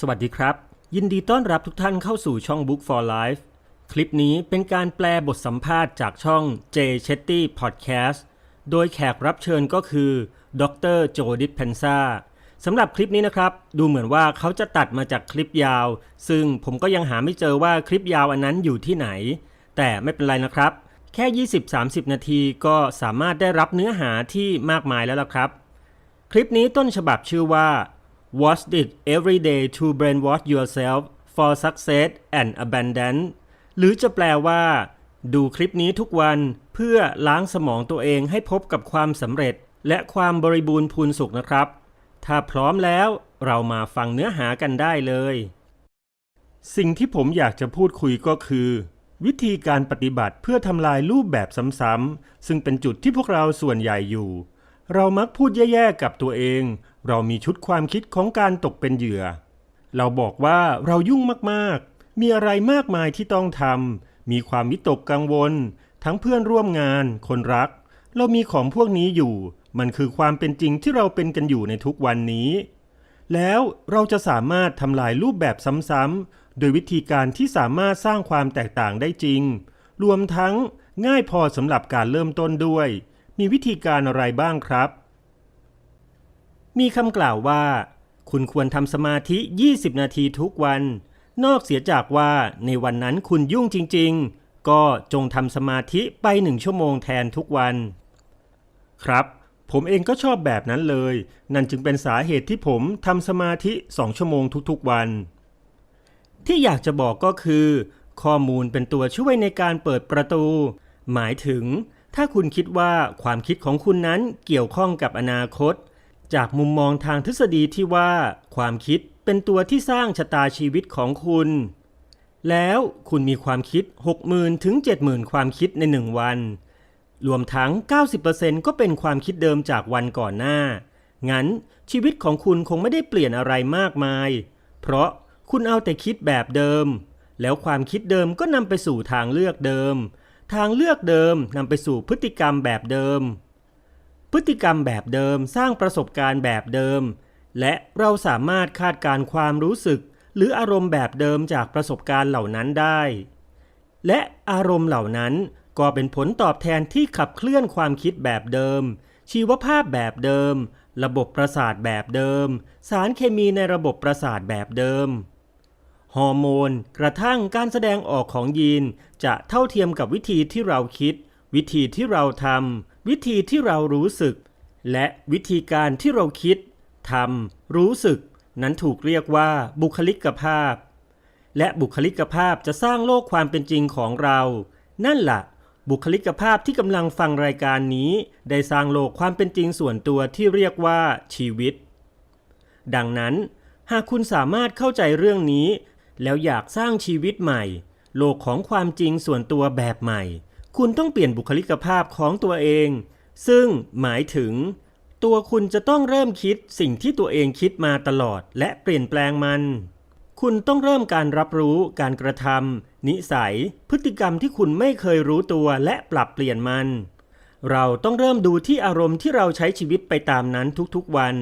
สวัสดีครับ ยินดีต้อนรับทุกท่านเข้าสู่ช่อง Book for Life คลิปนี้เป็นการแปลบทสัมภาษณ์จากช่อง J Chetty Podcast โดยแขกรับเชิญก็คือ ดรโจดิสเพนซาสำหรับคลิปนี้นะครับ ดูเหมือนว่าเขาจะตัดมาจากคลิปยาว ซึ่งผมก็ยังหาไม่เจอว่าคลิปยาวอันนั้นอยู่ที่ไหน แต่ไม่เป็นไรนะครับ แค่ 20-30 นาทีก็สามารถได้รับเนื้อหาที่มากมายแล้วล่ะครับ คลิปนี้ต้นฉบับชื่อว่า Watch it every day to brainwash yourself for success and abundance หรือจะแปลว่า ดูคลิปนี้ทุกวันเพื่อล้างสมองตัวเองให้พบกับความสำเร็จ และความบริบูรณ์พูนสุขนะครับ ถ้าพร้อมแล้วเรามาฟังเนื้อหากันได้เลย สิ่งที่ผมอยากจะพูดคุยก็คือ วิธีการปฏิบัติเพื่อทำลายรูปแบบซ้ำๆซึ่งเป็นจุดที่พวกเราส่วนใหญ่อยู่ เรามักพูดแย่ๆกับตัวเอง เรามีชุดความคิดของการตกเป็นเหยื่อ เราบอกว่าเรายุ่งมากๆ มีอะไรมากมายที่ต้องทำ มีความวิตกกังวล ทั้งเพื่อนร่วมงาน คนรัก เรามีของพวกนี้อยู่ มันคือความเป็นจริงที่เราเป็นกันอยู่ในทุกวันนี้ แล้วเราจะสามารถทำลายรูปแบบซ้ำๆ โดยวิธีการที่สามารถสร้างความแตกต่างได้จริง รวมทั้งง่ายพอสำหรับการเริ่มต้นด้วย มีวิธีการอะไรบ้างครับ มีคำกล่าวว่า คุณควรทำสมาธิ 20 นาทีทุกวัน นอกเสียจากว่าในวันนั้นคุณยุ่งจริง ๆ ก็จงทำสมาธิไปหนึ่งชั่วโมงแทนทุกวัน ครับ ผมเองก็ชอบแบบนั้นเลย นั่นจึงเป็นสาเหตุที่ผมทำสมาธิสองชั่วโมงทุกๆวัน ที่อยากจะบอกก็คือ ข้อมูลเป็นตัวช่วยในการเปิดประตู หมายถึงถ้าคุณคิดว่าความคิดของคุณนั้นเกี่ยวข้องกับอนาคต จากมุมมองทางทฤษฎีที่ว่า ความคิดเป็นตัวที่สร้างชะตาชีวิตของคุณ แล้วคุณมีความคิด 60,000ถึง70,000 ความคิดในหนึ่งวัน รวมทั้ง 90%ก็เป็นความคิดเดิมจากวันก่อนหน้า งั้นชีวิตของคุณคงไม่ได้เปลี่ยนอะไรมากมาย เพราะคุณเอาแต่คิดแบบเดิม แล้วความคิดเดิมก็นำไปสู่ทางเลือกเดิม ทางเลือกเดิมนำไปสู่พฤติกรรมแบบเดิม พฤติกรรมแบบเดิมสร้างประสบการณ์แบบเดิม และเราสามารถคาดการณ์ความรู้สึก หรืออารมณ์แบบเดิมจากประสบการณ์เหล่านั้นได้ และอารมณ์เหล่านั้นก็เป็นผลตอบแทนที่ขับเคลื่อนความคิดแบบเดิม ชีวภาพแบบเดิม ระบบประสาทแบบเดิม สารเคมีในระบบประสาทแบบเดิม ฮอร์โมน กระทั่งการแสดงออกของยีนจะเท่าเทียมกับวิธีที่เราคิด วิธีที่เราทำ วิธีที่เรารู้สึก และวิธีการที่เราคิดทำรู้สึก นั้นถูกเรียกว่าบุคลิกภาพ และบุคลิกภาพจะสร้างโลกความเป็นจริงของเรา นั่นล่ะ บุคลิกภาพที่กำลังฟังรายการนี้ ได้สร้างโลกความเป็นจริงส่วนตัวที่เรียกว่าชีวิต ดังนั้น หากคุณสามารถเข้าใจเรื่องนี้ แล้วอยากสร้างชีวิตใหม่ โลกของความจริงส่วนตัวแบบใหม่ คุณต้องเปลี่ยนบุคลิกภาพของตัวเอง ซึ่งหมายถึง ตัวคุณจะต้องเริ่มคิดสิ่งที่ตัวเองคิดมาตลอด และเปลี่ยนแปลงมัน คุณต้องเริ่มการรับรู้การกระทำนิสัย พฤติกรรมที่คุณไม่เคยรู้ตัวและปรับเปลี่ยนมัน เราต้องเริ่มดูที่อารมณ์ที่เราใช้ชีวิตไปตามนั้นทุกๆวัน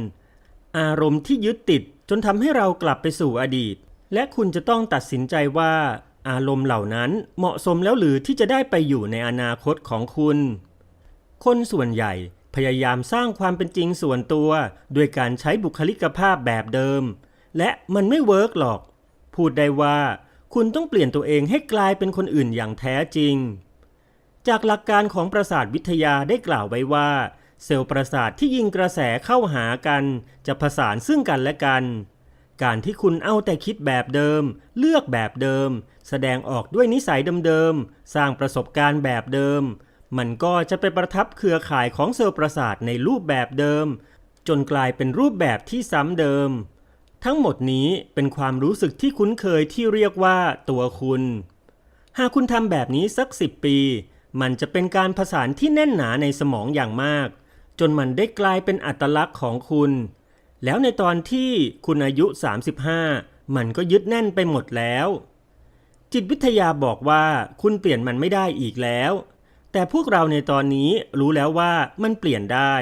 อารมณ์ที่ยึดติดจนทำให้เรากลับไปสู่อดีต และคุณจะต้องตัดสินใจว่า อารมณ์เหล่านั้นเหมาะสมแล้วหรือที่จะได้ไปอยู่ในอนาคตของคุณ คนส่วนใหญ่พยายามสร้างความเป็นจริงส่วนตัวด้วยการใช้บุคลิกภาพแบบเดิม และมันไม่เวิร์กหรอก พูดได้ว่าคุณต้องเปลี่ยนตัวเองให้กลายเป็นคนอื่นอย่างแท้จริง จากหลักการของประสาทวิทยาได้กล่าวไว้ว่า เซลล์ประสาทที่ยิงกระแสเข้าหากัน จะผสานซึ่งกันและกัน การที่คุณเอาแต่คิดแบบเดิม เลือกแบบเดิม แสดงออกด้วยนิสัยเดิมๆ สร้างประสบการณ์แบบเดิม มันก็จะไปประทับเครือข่ายของเซลล์ประสาทในรูปแบบเดิม จนกลายเป็นรูปแบบที่ซ้ำเดิม ทั้งหมดนี้เป็นความรู้สึกที่คุ้นเคยที่เรียกว่าตัวคุณ หากคุณทำแบบนี้สักสิบปี มันจะเป็นการผสานที่แน่นหนาในสมองอย่างมาก จนมันได้กลายเป็นอัตลักษณ์ของคุณ แล้วในตอนที่คุณอายุ 35 มันก็ยึดแน่นไปหมดแล้ว จิตวิทยาบอกว่าคุณเปลี่ยนมันไม่ได้อีกแล้ว แต่พวกเราในตอนนี้รู้แล้วว่ามันเปลี่ยนได้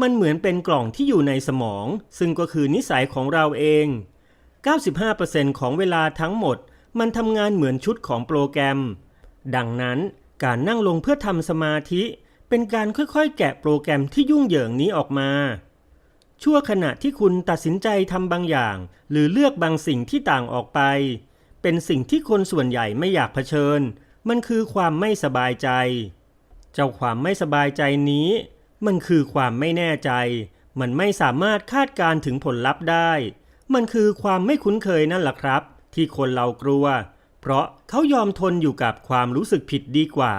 มันเหมือนเป็นกล่องที่อยู่ในสมอง ซึ่งก็คือนิสัยของเราเอง 95%ของเวลาทั้งหมด มันทำงานเหมือนชุดของโปรแกรม ดังนั้นการนั่งลงเพื่อทำสมาธิ เป็นการค่อยๆ แกะโปรแกรมที่ยุ่งเหยิงนี้ออกมา ชั่วขณะที่คุณตัดสินใจทำบางอย่าง หรือเลือกบางสิ่งที่ต่างออกไป เป็นสิ่งที่คนส่วนใหญ่ไม่อยากเผชิญ มันคือความไม่สบายใจ เจ้าความไม่สบายใจนี้ มันคือความไม่แน่ใจ มันไม่สามารถคาดการถึงผลลัพธ์ได้ มันคือความไม่คุ้นเคยนั่นแหละครับ ที่คนเรากลัว เพราะเขายอมทนอยู่กับความรู้สึกผิดดีกว่า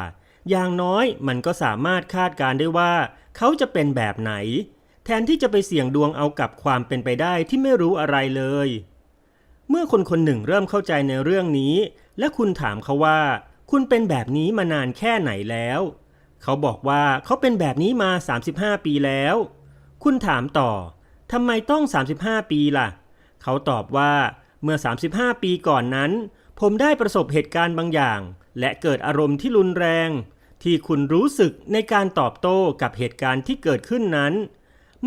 อย่างน้อยมันก็สามารถคาดการได้ว่า เขาจะเป็นแบบไหน แทนที่จะไปเสี่ยงดวงเอากับความเป็นไปได้ที่ไม่รู้อะไรเลย เมื่อคนคนหนึ่งเริ่มเข้าใจในเรื่องนี้ และคุณถามเขาว่า คุณเป็นแบบนี้มานานแค่ไหนแล้ว เขาบอกว่าเขาเป็นแบบนี้มา 35 ปีแล้ว คุณถามต่อทำไมต้อง 35 ปีล่ะ เขาตอบว่าเมื่อ 35 ปีก่อนนั้น ผมได้ประสบเหตุการณ์บางอย่าง และเกิดอารมณ์ที่รุนแรง ที่คุณรู้สึกในการตอบโต้กับเหตุการณ์ที่เกิดขึ้นนั้น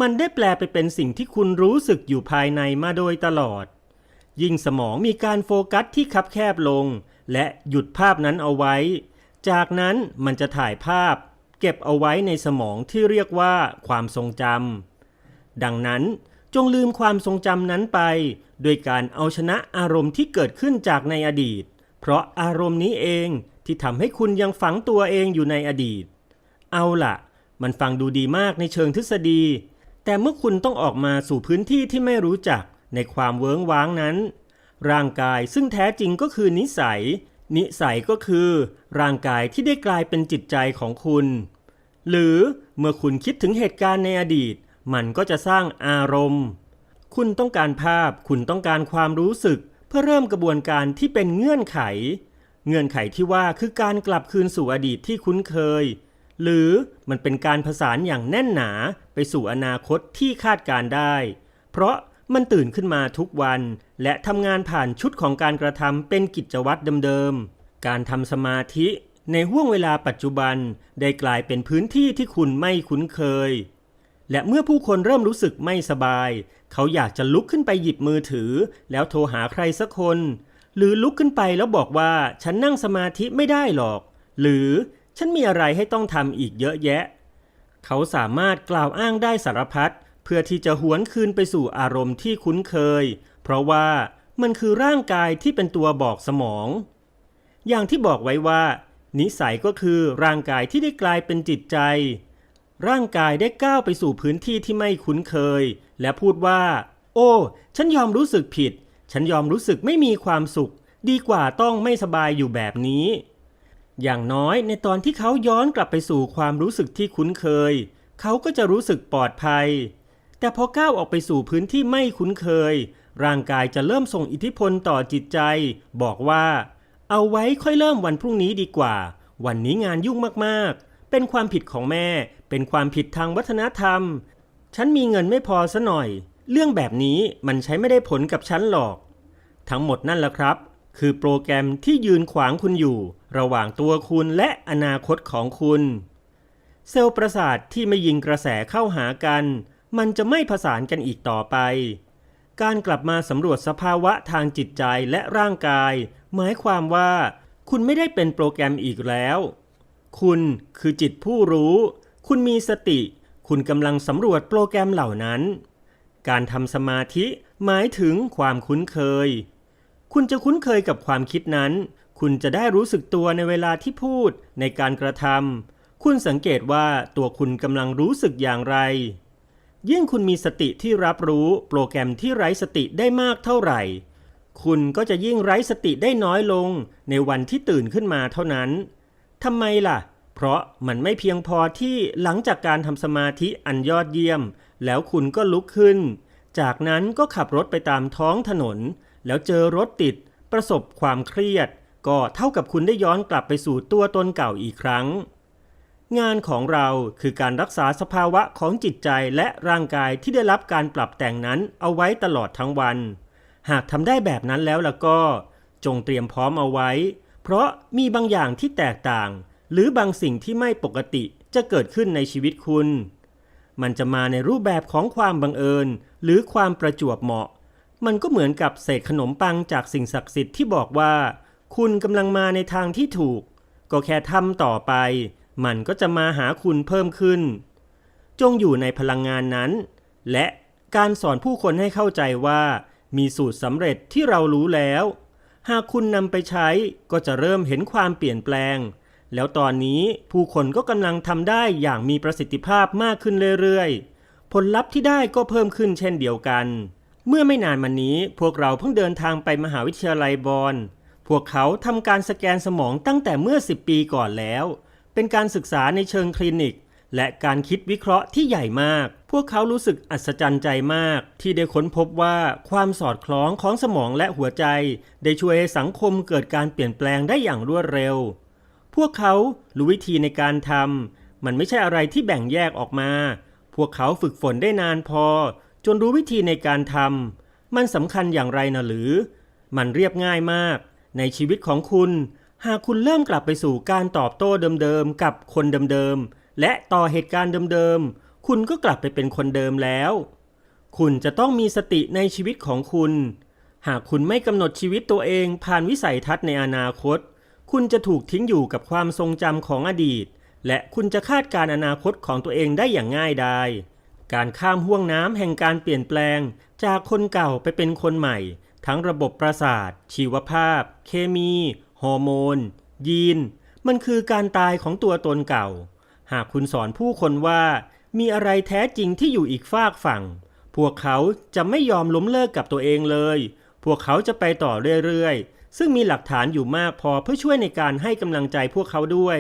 มันได้แปลไปเป็นสิ่งที่คุณรู้สึกอยู่ภายในมาโดยตลอด ยิ่งสมองมีการโฟกัสที่คับแคบลง และหยุดภาพนั้นเอาไว้ จากนั้นมันจะถ่ายภาพ เก็บเอาไว้ในสมองที่เรียกว่าความทรงจำดังนั้นจงลืมความทรงจำนั้นไป โดยการเอาชนะอารมณ์ที่เกิดขึ้นจากในอดีต เพราะอารมณ์นี้เองที่ทำให้คุณยังฝังตัวเองอยู่ในอดีต เอาล่ะมันฟังดูดีมากในเชิงทฤษฎี แต่เมื่อคุณต้องออกมาสู่พื้นที่ที่ไม่รู้จักในความเวิ้งว้างนั้น ร่างกายซึ่งแท้จริงก็คือนิสัย นิสัยก็คือ ร่างกายที่ได้กลายเป็นจิตใจของคุณ หรือเมื่อคุณคิดถึงเหตุการณ์ในอดีต มันก็จะสร้างอารมณ์ คุณต้องการภาพ คุณต้องการความรู้สึก เพื่อเริ่มกระบวนการที่เป็นเงื่อนไข เงื่อนไขที่ว่าคือการกลับคืนสู่อดีตที่คุ้นเคย หรือมันเป็นการผสานอย่างแน่นหนาไปสู่อนาคตที่คาดการได้ เพราะมันตื่นขึ้นมาทุกวัน และทำงานผ่านชุดของการกระทำเป็นกิจวัตรเดิมๆ การทำสมาธิในห่วงเวลาปัจจุบันได้กลายเป็นพื้นที่ที่คุณไม่คุ้นเคย และเมื่อผู้คนเริ่มรู้สึกไม่สบาย เขาอยากจะลุกขึ้นไปหยิบมือถือ แล้วโทรหาใครสักคน หรือลุกขึ้นไปแล้วบอกว่าฉันนั่งสมาธิไม่ได้หรอก หรือ ฉันมีอะไรให้ต้องทำอีกเยอะแยะ เขาสามารถกล่าวอ้างได้สารพัดเพื่อที่จะหวนคืนไปสู่อารมณ์ที่คุ้นเคย เพราะว่ามันคือร่างกายที่เป็นตัวบอกสมอง อย่างที่บอกไว้ว่า นิสัยก็คือร่างกายที่ได้กลายเป็นจิตใจ ร่างกายได้ก้าวไปสู่พื้นที่ที่ไม่คุ้นเคย และพูดว่า โอ้ ฉันยอมรู้สึกผิด ฉันยอมรู้สึกไม่มีความสุข ดีกว่าต้องไม่สบายอยู่แบบนี้ อย่างน้อยในตอนที่เขาย้อนกลับไปสู่ความรู้สึกที่คุ้นเคย เขาก็จะรู้สึกปลอดภัย แต่พอก้าวออกไปสู่พื้นที่ไม่คุ้นเคย ร่างกายจะเริ่มส่งอิทธิพลต่อจิตใจ บอกว่า เอาไว้ค่อยเริ่มวันพรุ่งนี้ดีกว่า วันนี้งานยุ่งมากๆ เป็นความผิดของแม่ เป็นความผิดทางวัฒนธรรม ฉันมีเงินไม่พอซะหน่อย เรื่องแบบนี้มันใช้ไม่ได้ผลกับฉันหรอก ทั้งหมดนั่นแหละครับ คือโปรแกรมที่ยืนขวางคุณอยู่ ระหว่างตัวคุณและอนาคตของคุณ เซลล์ประสาทที่ไม่ยิงกระแสเข้าหากัน มันจะไม่ผสานกันอีกต่อไป การกลับมาสำรวจสภาวะทางจิตใจและร่างกาย หมายความว่า คุณไม่ได้เป็นโปรแกรมอีกแล้ว คุณคือจิตผู้รู้ คุณมีสติ คุณกำลังสำรวจโปรแกรมเหล่านั้น การทำสมาธิหมายถึงความคุ้นเคย คุณจะคุ้นเคยกับความคิดนั้น คุณจะได้รู้สึกตัวในเวลาที่พูดในการกระทำคุณสังเกตว่าตัวคุณกำลังรู้สึกอย่างไร ยิ่งคุณมีสติที่รับรู้โปรแกรมที่ไร้สติได้มากเท่าไหร่ คุณก็จะยิ่งไร้สติได้น้อยลงในวันที่ตื่นขึ้นมาเท่านั้นทำไมล่ะ เพราะมันไม่เพียงพอที่หลังจากการทำสมาธิอันยอดเยี่ยม แล้วคุณก็ลุกขึ้น จากนั้นก็ขับรถไปตามท้องถนน แล้วเจอรถติด ประสบความเครียด ก็เท่ากับคุณได้ย้อนกลับไปสู่ตัวตนเก่าอีกครั้ง งานของเราคือการรักษาสภาวะของจิตใจและร่างกายที่ได้รับการปรับแต่งนั้นเอาไว้ตลอดทั้งวัน หากทำได้แบบนั้นแล้วล่ะก็ จงเตรียมพร้อมเอาไว้ เพราะมีบางอย่างที่แตกต่าง หรือบางสิ่งที่ไม่ปกติจะเกิดขึ้นในชีวิตคุณ มันจะมาในรูปแบบของความบังเอิญ หรือความประจวบเหมาะ มันก็เหมือนกับเศษขนมปังจากสิ่งศักดิ์สิทธิ์ที่บอกว่า คุณกำลังมาในทางที่ถูก ก็แค่ทำต่อไป มันก็จะมาหาคุณเพิ่มขึ้น จงอยู่ในพลังงานนั้น และการสอนผู้คนให้เข้าใจว่า มีสูตรสำเร็จที่เรารู้แล้ว หากคุณนำไปใช้ก็จะเริ่มเห็นความเปลี่ยนแปลง แล้วตอนนี้ผู้คนก็กำลังทำได้อย่างมีประสิทธิภาพมากขึ้นเรื่อยๆ ผลลัพธ์ที่ได้ก็เพิ่มขึ้นเช่นเดียวกัน เมื่อไม่นานมานี้พวกเราเพิ่งเดินทางไปมหาวิทยาลัยบอนพวกเขาทำการสแกนสมองตั้งแต่เมื่อ 10 ปีก่อนแล้ว เป็นการศึกษาในเชิงคลินิก และการคิดวิเคราะห์ที่ใหญ่มาก พวกเขารู้สึกอัศจรรย์ใจมาก ที่ได้ค้นพบว่าความสอดคล้องของสมองและหัวใจ ได้ช่วยให้สังคมเกิดการเปลี่ยนแปลงได้อย่างรวดเร็ว พวกเขารู้วิธีในการทำมันไม่ใช่อะไรที่แบ่งแยกออกมา พวกเขาฝึกฝนได้นานพอ จนรู้วิธีในการทำมันสำคัญอย่างไรนะหรือ มันเรียบง่ายมาก ในชีวิตของคุณ หากคุณเริ่มกลับไปสู่การตอบโต้เดิมๆกับคนเดิมๆและต่อเหตุการณ์เดิมๆคุณก็กลับไปเป็นคนเดิมแล้ว คุณจะต้องมีสติในชีวิตของคุณ หากคุณไม่กำหนดชีวิตตัวเองผ่านวิสัยทัศน์ในอนาคต คุณจะถูกทิ้งอยู่กับความทรงจำของอดีต และคุณจะคาดการณ์อนาคตของตัวเองได้อย่างง่ายดาย การข้ามห่วงน้ำแห่งการเปลี่ยนแปลง จากคนเก่าไปเป็นคนใหม่ ทั้งระบบประสาท ชีวภาพ เคมี ฮอร์โมน ยีน มันคือการตายของตัวตนเก่า หากคุณสอนผู้คนว่า มีอะไรแท้จริงที่อยู่อีกฝากฝั่ง พวกเขาจะไม่ยอมล้มเลิกกับตัวเองเลย พวกเขาจะไปต่อเรื่อยๆ ซึ่งมีหลักฐานอยู่มากพอเพื่อช่วยในการให้กำลังใจพวกเขาด้วย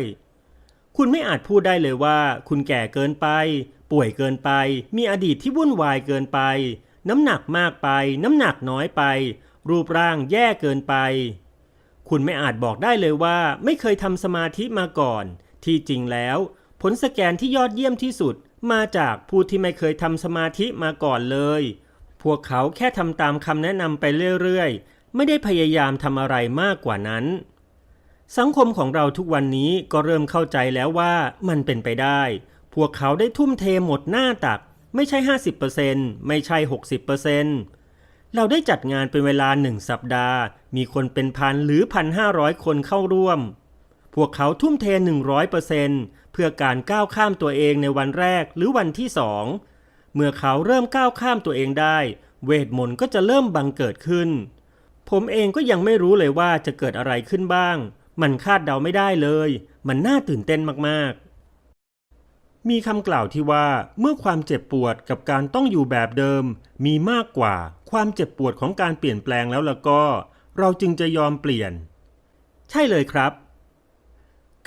คุณไม่อาจพูดได้เลยว่า คุณแก่เกินไป ป่วยเกินไป มีอดีตที่วุ่นวายเกินไป น้ำหนักมากไป น้ำหนักน้อยไป รูปร่างแย่เกินไป คุณไม่อาจบอกได้เลยว่า ไม่เคยทำสมาธิมาก่อน ที่จริงแล้ว ผลสแกนที่ยอดเยี่ยมที่สุด มาจากผู้ที่ไม่เคยทำสมาธิมาก่อนเลย พวกเขาแค่ทำตามคำแนะนำไปเรื่อยๆ ไม่ได้พยายามทำอะไรมากกว่านั้นสังคมของเราทุกวันนี้ก็เริ่มเข้าใจแล้วว่ามันเป็นไปได้ พวกเขาได้ทุ่มเทหมดหน้าตัก ไม่ใช่ 50%ไม่ใช่ 60%เราได้จัดงานเป็นเวลาหนึ่งสัปดาห์ มีคนเป็นพันหรือพันห้าร้อยคนเข้าร่วม พวกเขาทุ่มเท 100%เพื่อการก้าวข้ามตัวเองในวันแรกหรือวันที่สองเมื่อเขาเริ่มก้าวข้ามตัวเองได้ เวทมนต์ก็จะเริ่มบังเกิดขึ้น ผมเองก็ยังไม่รู้เลยว่าจะเกิดอะไรขึ้นบ้าง มันคาดเดาไม่ได้เลย มันน่าตื่นเต้นมากๆ มีคำกล่าวที่ว่าเมื่อความเจ็บปวดกับการต้องอยู่แบบเดิม มีมากกว่าความเจ็บปวดของการเปลี่ยนแปลงแล้วล่ะก็ เราจึงจะยอมเปลี่ยน ใช่เลยครับ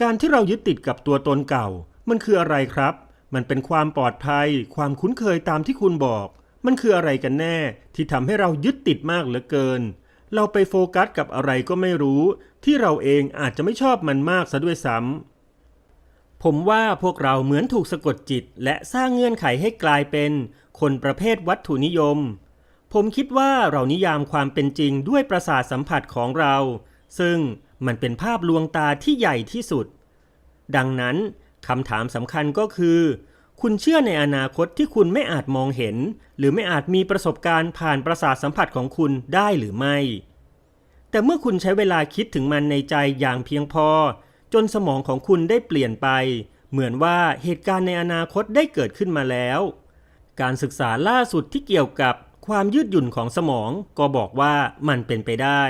การที่เรายึดติดกับตัวตนเก่า มันคืออะไรครับ มันเป็นความปลอดภัย ความคุ้นเคยตามที่คุณบอก มันคืออะไรกันแน่ ที่ทำให้เรายึดติดมากเหลือเกิน เราไปโฟกัสกับอะไรก็ไม่รู้ ที่เราเองอาจจะไม่ชอบมันมากซะด้วยซ้ำ ผมว่าพวกเราเหมือนถูกสะกดจิต และสร้างเงื่อนไขให้กลายเป็น คนประเภทวัตถุนิยม ผมคิดว่าเรานิยามความเป็นจริงด้วยประสาทสัมผัสของเรา ซึ่งมันเป็นภาพลวงตาที่ใหญ่ที่สุด ดังนั้นคำถามสำคัญก็คือ คุณเชื่อในอนาคตที่คุณไม่อาจมองเห็น หรือไม่อาจมีประสบการณ์ผ่านประสาทสัมผัสของคุณได้หรือไม่ แต่เมื่อคุณใช้เวลาคิดถึงมันในใจอย่างเพียงพอ จนสมองของคุณได้เปลี่ยนไป เหมือนว่าเหตุการณ์ในอนาคตได้เกิดขึ้นมาแล้ว การศึกษาล่าสุดที่เกี่ยวกับความยืดหยุ่นของสมองก็บอกว่ามันเป็นไปได้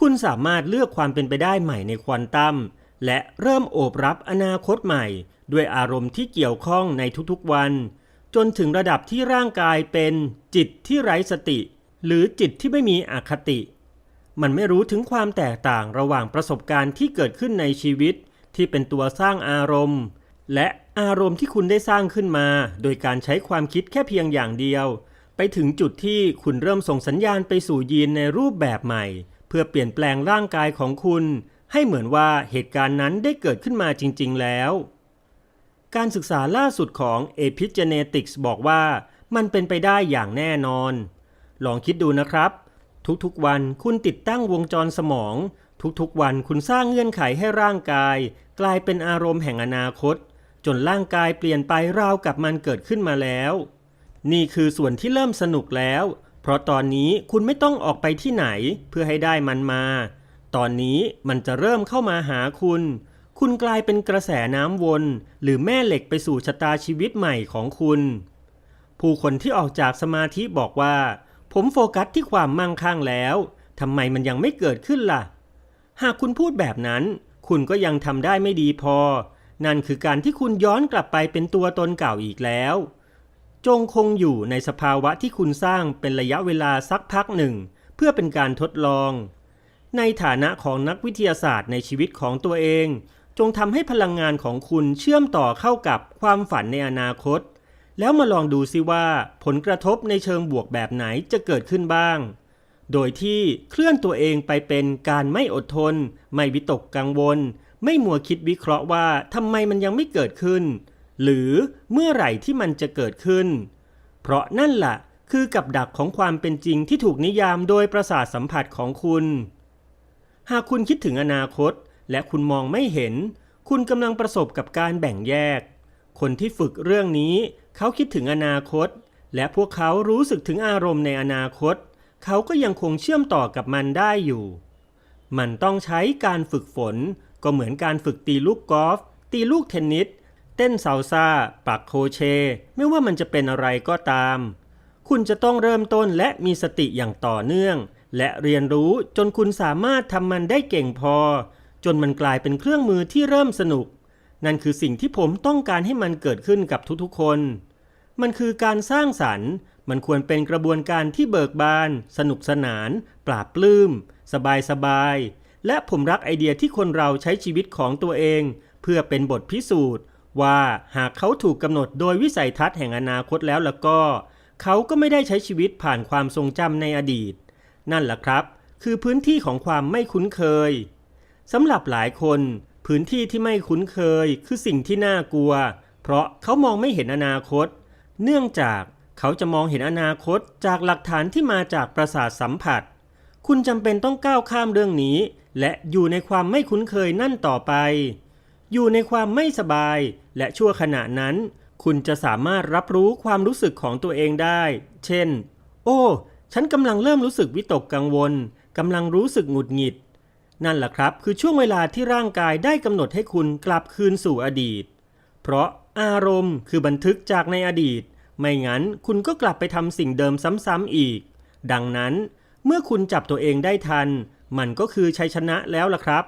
คุณสามารถเลือกความเป็นไปได้ใหม่ในควอนตัมและเริ่มโอบรับอนาคตใหม่ ด้วยอารมณ์ที่เกี่ยวข้องในทุกๆวัน จนถึงระดับที่ร่างกายเป็นจิตที่ไร้สติ หรือจิตที่ไม่มีอคติ มันไม่รู้ถึงความแตกต่างระหว่างประสบการณ์ที่เกิดขึ้นในชีวิต ที่เป็นตัวสร้างอารมณ์ และอารมณ์ที่คุณได้สร้างขึ้นมา โดยการใช้ความคิดแค่เพียงอย่างเดียว ไปถึงจุดที่คุณเริ่มส่งสัญญาณไปสู่ยีนในรูปแบบใหม่ เพื่อเปลี่ยนแปลงร่างกายของคุณ ให้เหมือนว่าเหตุการณ์นั้นได้เกิดขึ้นมาจริง ๆ แล้ว การศึกษาล่าสุดของ Epigenetics บอกว่า มันเป็นไปได้อย่างแน่นอน ลองคิดดูนะครับ ทุกๆวันคุณติดตั้งวงจรสมอง ทุกๆวันคุณสร้างเงื่อนไขให้ร่างกาย กลายเป็นอารมณ์แห่งอนาคต จนร่างกายเปลี่ยนไปราวกับมันเกิดขึ้นมาแล้ว นี่คือส่วนที่เริ่มสนุกแล้ว เพราะตอนนี้คุณไม่ต้องออกไปที่ไหนเพื่อให้ได้มันมา ตอนนี้มันจะเริ่มเข้ามาหาคุณ คุณกลายเป็นกระแสน้ำวน หรือแม่เหล็กไปสู่ชะตาชีวิตใหม่ของคุณ ผู้คนที่ออกจากสมาธิบอกว่า ผมโฟกัสที่ความมั่งคั่งแล้วทำไมมันยังไม่เกิดขึ้นล่ะ หากคุณพูดแบบนั้น คุณก็ยังทำได้ไม่ดีพอ นั่นคือการที่คุณย้อนกลับไปเป็นตัวตนเก่าอีกแล้ว จงคงอยู่ในสภาวะที่คุณสร้างเป็นระยะเวลาสักพักหนึ่ง เพื่อเป็นการทดลอง ในฐานะของนักวิทยาศาสตร์ในชีวิตของตัวเอง จงทำให้พลังงานของคุณเชื่อมต่อเข้ากับความฝันในอนาคต แล้วมาลองดูซิว่าผลกระทบในเชิงบวกแบบไหนจะเกิดขึ้นบ้าง โดยที่เคลื่อนตัวเองไปเป็นการไม่อดทน ไม่วิตกกังวล ไม่มัวคิดวิเคราะห์ว่าทำไมมันยังไม่เกิดขึ้น หรือเมื่อไหร่ที่มันจะเกิดขึ้น เพราะนั่นล่ะคือกับดักของความเป็นจริงที่ถูกนิยามโดยประสาทสัมผัสของคุณ หากคุณคิดถึงอนาคต และคุณมองไม่เห็น คุณกำลังประสบกับการแบ่งแยก คนที่ฝึกเรื่องนี้ เขาคิดถึงอนาคต และพวกเขารู้สึกถึงอารมณ์ในอนาคต เขาก็ยังคงเชื่อมต่อกับมันได้อยู่ มันต้องใช้การฝึกฝน ก็เหมือนการฝึกตีลูกกอล์ฟตีลูกเทนนิสเต้นซาลซาปักโคเช ไม่ว่ามันจะเป็นอะไรก็ตาม คุณจะต้องเริ่มต้นและมีสติอย่างต่อเนื่อง และเรียนรู้จนคุณสามารถทำมันได้เก่งพอ จนมันกลายเป็นเครื่องมือที่เริ่มสนุก นั่นคือสิ่งที่ผมต้องการให้มันเกิดขึ้นกับทุกๆคน มันคือการสร้างสรรค์ มันควรเป็นกระบวนการที่เบิกบาน สนุกสนาน ปราบปลื้ม สบายสบาย และผมรักไอเดียที่คนเราใช้ชีวิตของตัวเอง เพื่อเป็นบทพิสูจน์ ว่าหากเขาถูกกำหนดโดยวิสัยทัศน์แห่งอนาคตแล้วล่ะก็ เขาก็ไม่ได้ใช้ชีวิตผ่านความทรงจำในอดีต นั่นแหละครับ คือพื้นที่ของความไม่คุ้นเคยสำหรับหลายคน พื้นที่ที่ไม่คุ้นเคยคือสิ่งที่น่ากลัว เพราะเขามองไม่เห็นอนาคต เนื่องจากเขาจะมองเห็นอนาคตจากหลักฐานที่มาจากประสาทสัมผัส คุณจำเป็นต้องก้าวข้ามเรื่องนี้ และอยู่ในความไม่คุ้นเคยนั่นต่อไป อยู่ในความไม่สบาย และชั่วขณะนั้น คุณจะสามารถรับรู้ความรู้สึกของตัวเองได้ เช่น โอ้ ฉันกำลังเริ่มรู้สึกวิตกกังวลกำลังรู้สึกหงุดหงิด นั่นแหละครับคือช่วงเวลาที่ร่างกายได้กำหนดให้คุณกลับคืนสู่อดีต เพราะอารมณ์คือบันทึกจากในอดีต ไม่งั้นคุณก็กลับไปทำสิ่งเดิมซ้ำๆอีก ดังนั้น เมื่อคุณจับตัวเองได้ทัน มันก็คือชัยชนะแล้วล่ะครับ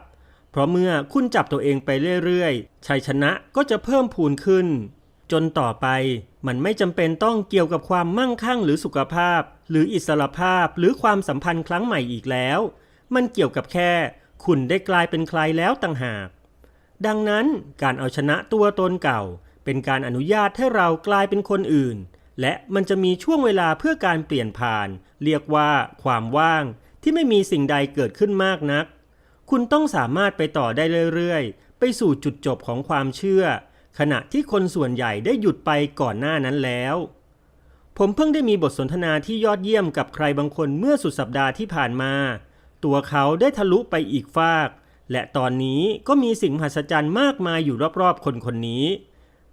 เพราะเมื่อคุณจับตัวเองไปเรื่อยๆ ชัยชนะก็จะเพิ่มพูนขึ้น จนต่อไปมันไม่จำเป็นต้องเกี่ยวกับความมั่งคั่งหรือสุขภาพ หรืออิสรภาพหรือความสัมพันธ์ครั้งใหม่อีกแล้ว มันเกี่ยวกับแค่ คุณได้กลายเป็นใครแล้วต่างหาก ดังนั้นการเอาชนะตัวตนเก่า เป็นการอนุญาตให้เรากลายเป็นคนอื่น และมันจะมีช่วงเวลาเพื่อการเปลี่ยนผ่าน เรียกว่าความว่างที่ไม่มีสิ่งใดเกิดขึ้นมากนัก คุณต้องสามารถไปต่อได้เรื่อยๆ ไปสู่จุดจบของความเชื่อ ขณะที่คนส่วนใหญ่ได้หยุดไปก่อนหน้านั้นแล้ว ผมเพิ่งได้มีบทสนทนาที่ยอดเยี่ยมกับใครบางคนเมื่อสุดสัปดาห์ที่ผ่านมา ตัวเขาได้ทะลุไปอีกฟาก และตอนนี้ก็มีสิ่งมหัศจรรย์มากมายอยู่รอบๆคนคนนี้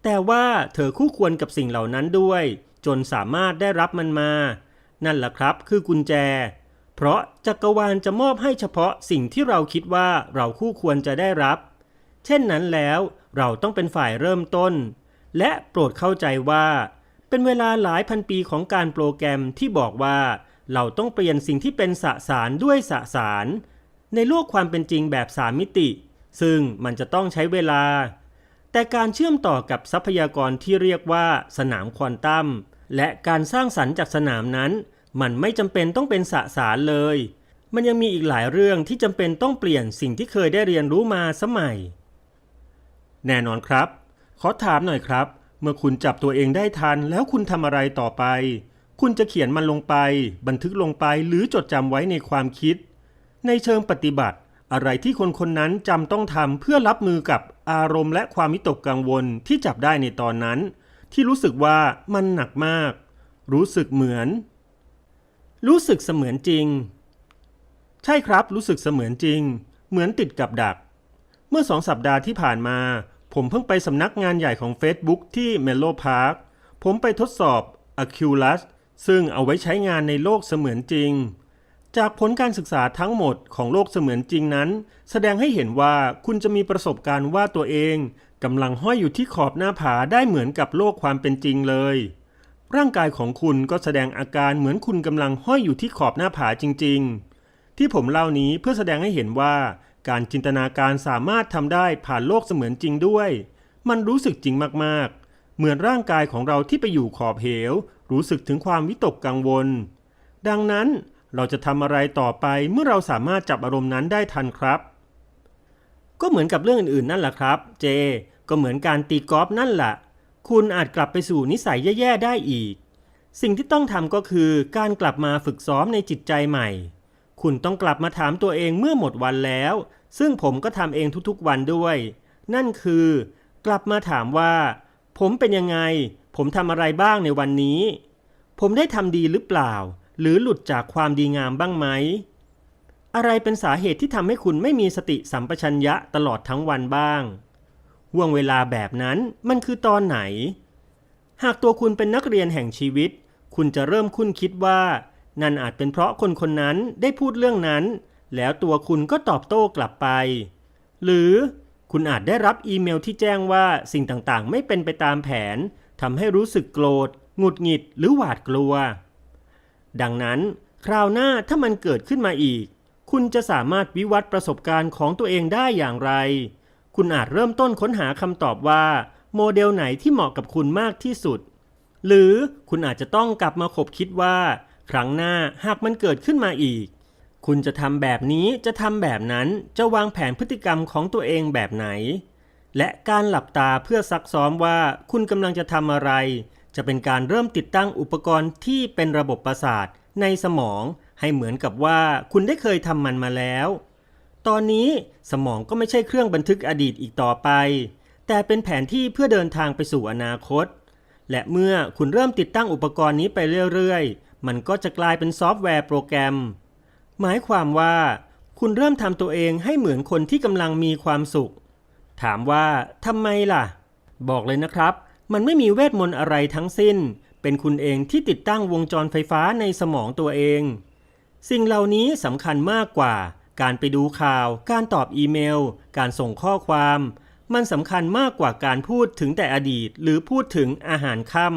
แต่ว่าเธอคู่ควรกับสิ่งเหล่านั้นด้วย จนสามารถได้รับมันมา นั่นแหละครับคือกุญแจ เพราะจักรวาลจะมอบให้เฉพาะสิ่งที่เราคิดว่าเราคู่ควรจะได้รับ เช่นนั้นแล้วเราต้องเป็นฝ่ายเริ่มต้น และโปรดเข้าใจว่า เป็นเวลาหลายพันปีของการโปรแกรมที่บอกว่า เราต้องเปลี่ยนสิ่งที่เป็นสสารด้วยสสาร ในโลกความเป็นจริงแบบสามมิติ ซึ่งมันจะต้องใช้เวลา แต่การเชื่อมต่อกับทรัพยากรที่เรียกว่าสนามควอนตัมและการสร้างสรรค์จากสนามนั้น มันไม่จำเป็นต้องเป็นสสารเลย มันยังมีอีกหลายเรื่องที่จำเป็นต้องเปลี่ยนสิ่งที่เคยได้เรียนรู้มาสมัย แน่นอนครับ ขอถามหน่อยครับ เมื่อคุณจับตัวเองได้ทันแล้วคุณทำอะไรต่อไป คุณจะเขียนมันลงไป บันทึกลงไปหรือจดจำไว้ในความคิด ในเชิงปฏิบัติ อะไรที่คนคนนั้นจำต้องทำเพื่อรับมือกับอารมณ์และความวิตกกังวลที่จับได้ในตอนนั้น ที่รู้สึกว่ามันหนักมาก รู้สึกเหมือน รู้สึกเสมือนจริง ใช่ครับรู้สึกเสมือนจริง เหมือนติดกับดัก เมื่อสองสัปดาห์ที่ผ่านมา ผมเพิ่งไปสำนักงานใหญ่ของ Facebook ที่ Menlo Park ผมไปทดสอบ Oculus ซึ่งเอาไว้ใช้งานในโลกเสมือนจริง จากผลการศึกษาทั้งหมดของโลกเสมือนจริงนั้น แสดงให้เห็นว่าคุณจะมีประสบการณ์ว่าตัวเองกำลังห้อยอยู่ที่ขอบหน้าผาได้เหมือนกับโลกความเป็นจริงเลย ร่างกายของคุณก็แสดงอาการเหมือนคุณกำลังห้อยอยู่ที่ขอบหน้าผาจริง ๆ ที่ผมเล่านี้เพื่อแสดงให้เห็นว่า การจินตนาการสามารถทำได้ผ่านโลกเสมือนจริงด้วย มันรู้สึกจริงมากๆ เหมือนร่างกายของเราที่ไปอยู่ขอบเหว รู้สึกถึงความวิตกกังวล ดังนั้นเราจะทำอะไรต่อไปเมื่อเราสามารถจับอารมณ์นั้นได้ทันครับ ก็เหมือนกับเรื่องอื่นๆนั่นแหละครับ เจ ก็เหมือนการตีกอล์ฟนั่นแหละคุณอาจกลับไปสู่นิสัยแย่ๆได้อีก สิ่งที่ต้องทำก็คือการกลับมาฝึกซ้อมในจิตใจใหม่ คุณต้องกลับมาถามตัวเองเมื่อหมดวันแล้ว ซึ่งผมก็ทำเองทุกๆวันด้วย นั่นคือ กลับมาถามว่า ผมเป็นยังไง ผมทำอะไรบ้างในวันนี้ ผมได้ทำดีหรือเปล่า หรือหลุดจากความดีงามบ้างไหม อะไรเป็นสาเหตุที่ทำให้คุณไม่มีสติสัมปชัญญะตลอดทั้งวันบ้างห่วงเวลาแบบนั้นมันคือตอนไหน หากตัวคุณเป็นนักเรียนแห่งชีวิต คุณจะเริ่มคุ้นคิดว่า นั่นอาจเป็นเพราะคนคนนั้นได้พูดเรื่องนั้น แล้วตัวคุณก็ตอบโต้กลับไป หรือ คุณอาจได้รับอีเมลที่แจ้งว่าสิ่งต่างๆ ไม่เป็นไปตามแผนทำให้รู้สึกโกรธ หงุดหงิดหรือหวาดกลัว ดังนั้น คราวหน้าถ้ามันเกิดขึ้นมาอีก คุณจะสามารถวิวัฒน์ประสบการณ์ของตัวเองได้อย่างไร คุณอาจเริ่มต้นค้นหาคำตอบว่า โมเดลไหนที่เหมาะกับคุณมากที่สุด หรือคุณอาจจะต้องกลับมาคบคิดว่า ครั้งหน้าหากมันเกิดขึ้นมาอีก คุณจะทำแบบนี้จะทำแบบนั้นจะวางแผนพฤติกรรมของตัวเองแบบไหน และการหลับตาเพื่อซักซ้อมว่าคุณกำลังจะทำอะไร จะเป็นการเริ่มติดตั้งอุปกรณ์ที่เป็นระบบประสาทในสมอง ให้เหมือนกับว่าคุณได้เคยทำมันมาแล้ว ตอนนี้สมองก็ไม่ใช่เครื่องบันทึกอดีตอีกต่อไป แต่เป็นแผนที่เพื่อเดินทางไปสู่อนาคต และเมื่อคุณเริ่มติดตั้งอุปกรณ์นี้ไปเรื่อยๆ มันก็จะกลายเป็นซอฟต์แวร์โปรแกรม หมายความว่า คุณเริ่มทำตัวเองให้เหมือนคนที่กำลังมีความสุข ถามว่าทำไมล่ะ บอกเลยนะครับ มันไม่มีเวทมนต์อะไรทั้งสิ้น เป็นคุณเองที่ติดตั้งวงจรไฟฟ้าในสมองตัวเอง สิ่งเหล่านี้สำคัญมากกว่า การไปดูข่าว การตอบอีเมล การส่งข้อความ มันสำคัญมากกว่าการพูดถึงแต่อดีต หรือพูดถึงอาหารค่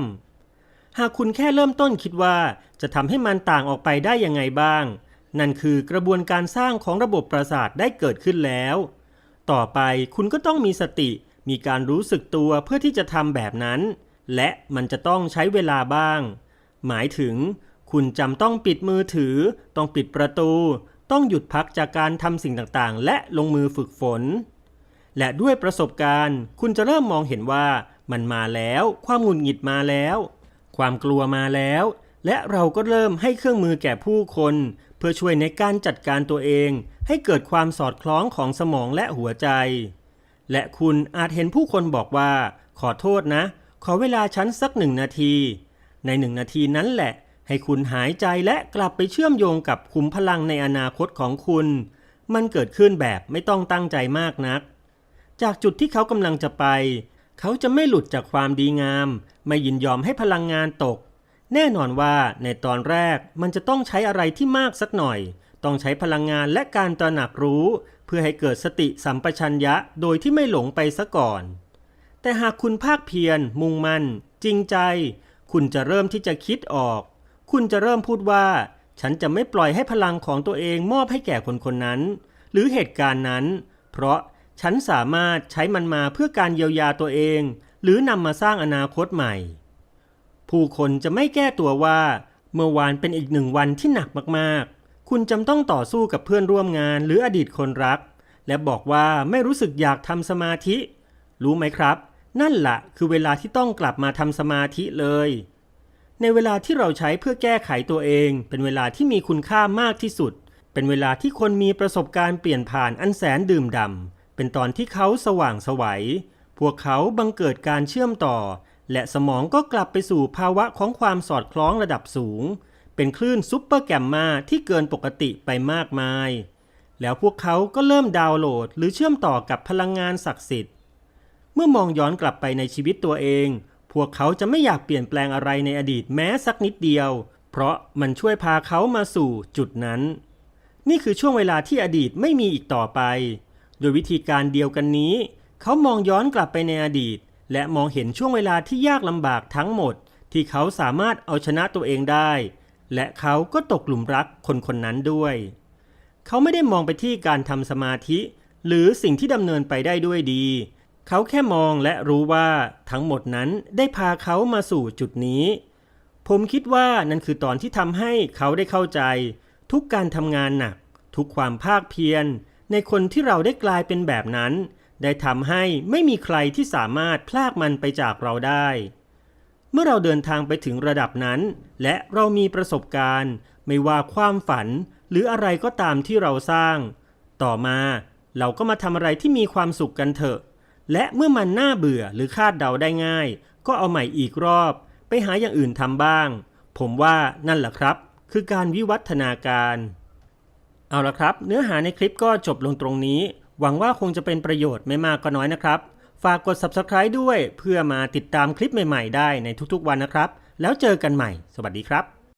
ำหากคุณแค่เริ่มต้นคิดว่าจะทำให้มันต่างออกไปได้ยังไงบ้าง นั่นคือกระบวนการสร้างของระบบประสาทได้เกิดขึ้นแล้ว ต่อไปคุณก็ต้องมีสติ มีการรู้สึกตัวเพื่อที่จะทำแบบนั้น และมันจะต้องใช้เวลาบ้าง หมายถึง คุณจำต้องปิดมือถือ ต้องปิดประตู ต้องหยุดพักจากการทำสิ่งต่างๆ และลงมือฝึกฝน และด้วยประสบการณ์ คุณจะเริ่มมองเห็นว่ามันมาแล้ว ความหงุดหงิดมาแล้ว ความกลัวมาแล้ว และเราก็เริ่มให้เครื่องมือแก่ผู้คน พื่อช่วยในการจัดการตัวเอง ให้เกิดความสอดคล้องของสมองและหัวใจ และคุณอาจเห็นผู้คนบอกว่า ขอโทษนะ ขอเวลาฉันสักหนึ่งนาที ในหนึ่งนาทีนั้นแหละ ให้คุณหายใจและกลับไปเชื่อมโยงกับขุมพลังในอนาคตของคุณ มันเกิดขึ้นแบบไม่ต้องตั้งใจมากนัก จากจุดที่เขากำลังจะไป เขาจะไม่หลุดจากความดีงาม ไม่ยินยอมให้พลังงานตก แน่นอนว่าในตอนแรกมันจะต้องใช้อะไรที่มากสักหน่อย ต้องใช้พลังงานและการตระหนักรู้ เพื่อให้เกิดสติสัมปชัญญะโดยที่ไม่หลงไปซะก่อน แต่หากคุณภาคเพียร มุ่งมั่น จริงใจ คุณจะเริ่มที่จะคิดออก คุณจะเริ่มพูดว่า ฉันจะไม่ปล่อยให้พลังของตัวเองมอบให้แก่คนคนนั้น หรือเหตุการณ์นั้น เพราะฉันสามารถใช้มันมาเพื่อการเยียวยาตัวเอง หรือนำมาสร้างอนาคตใหม่ ผู้คนจะไม่แก้ตัวว่า เมื่อวานเป็นอีกหนึ่งวันที่หนักมากๆ คุณจำต้องต่อสู้กับเพื่อนร่วมงานหรืออดีตคนรัก และบอกว่าไม่รู้สึกอยากทำสมาธิ รู้ไหมครับ นั่นละคือเวลาที่ต้องกลับมาทำสมาธิเลย ในเวลาที่เราใช้เพื่อแก้ไขตัวเอง เป็นเวลาที่มีคุณค่ามากที่สุด เป็นเวลาที่คนมีประสบการณ์เปลี่ยนผ่านอันแสนดื่มด่ำเป็นตอนที่เขาสว่างสวัยพวกเขาบังเกิดการเชื่อมต่อ และสมองก็กลับไปสู่ภาวะของความสอดคล้องระดับสูง เป็นคลื่นซุปเปอร์แกมมาที่เกินปกติไปมากมาย แล้วพวกเขาก็เริ่มดาวน์โหลด หรือเชื่อมต่อกับพลังงานศักดิ์สิทธิ์ เมื่อมองย้อนกลับไปในชีวิตตัวเอง พวกเขาจะไม่อยากเปลี่ยนแปลงอะไรในอดีตแม้สักนิดเดียว เพราะมันช่วยพาเขามาสู่จุดนั้น นี่คือช่วงเวลาที่อดีตไม่มีอีกต่อไป โดยวิธีการเดียวกันนี้ เขามองย้อนกลับไปในอดีต และมองเห็นช่วงเวลาที่ยากลำบากทั้งหมด ที่เขาสามารถเอาชนะตัวเองได้ และเขาก็ตกหลุมรักคนคนนั้นด้วย เขาไม่ได้มองไปที่การทำสมาธิ หรือสิ่งที่ดำเนินไปได้ด้วยดี เขาแค่มองและรู้ว่าทั้งหมดนั้นได้พาเขามาสู่จุดนี้ ผมคิดว่านั่นคือตอนที่ทำให้เขาได้เข้าใจ ทุกการทำงานหนัก ทุกความภาคเพียรในคนที่เราได้กลายเป็นแบบนั้น ได้ทำให้ไม่มีใครที่สามารถพลากมันไปจากเราได้ เมื่อเราเดินทางไปถึงระดับนั้น และเรามีประสบการณ์ ไม่ว่าความฝันหรืออะไรก็ตามที่เราสร้าง ต่อมาเราก็มาทำอะไรที่มีความสุขกันเถอะ และเมื่อมันน่าเบื่อหรือคาดเดาได้ง่าย ก็เอาใหม่อีกรอบ ไปหาอย่างอื่นทำบ้าง ผมว่านั่นแหละครับ คือการวิวัฒนาการ เอาละครับ เนื้อหาในคลิปก็จบลงตรงนี้ หวังว่าคงจะเป็นประโยชน์ไม่มากก็น้อยนะครับ ฝากกด subscribe ด้วยเพื่อมาติดตามคลิปใหม่ ๆ ได้ในทุกๆวันนะครับ แล้วเจอกันใหม่ สวัสดีครับ